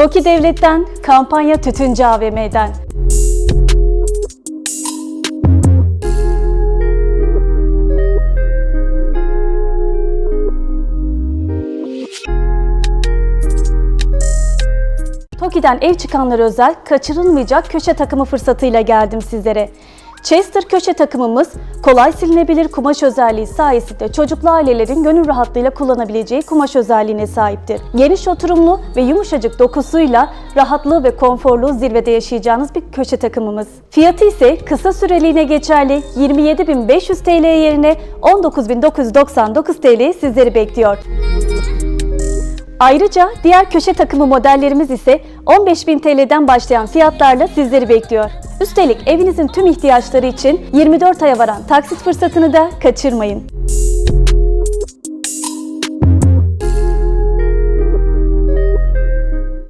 TOKİ Devlet'ten, kampanya Tütüncü AVM'den. TOKİ'den ev çıkanlara özel kaçırılmayacak köşe takımı fırsatıyla geldim sizlere. Chester köşe takımımız kolay silinebilir kumaş özelliği sayesinde çocuklu ailelerin gönül rahatlığıyla kullanabileceği kumaş özelliğine sahiptir. Geniş oturumlu ve yumuşacık dokusuyla rahatlığı ve konforluğu zirvede yaşayacağınız bir köşe takımımız. Fiyatı ise kısa süreliğine geçerli 27.500 TL yerine 19.999 TL sizleri bekliyor. Ayrıca diğer köşe takımı modellerimiz ise 15.000 TL'den başlayan fiyatlarla sizleri bekliyor. Üstelik evinizin tüm ihtiyaçları için 24 aya varan taksit fırsatını da kaçırmayın.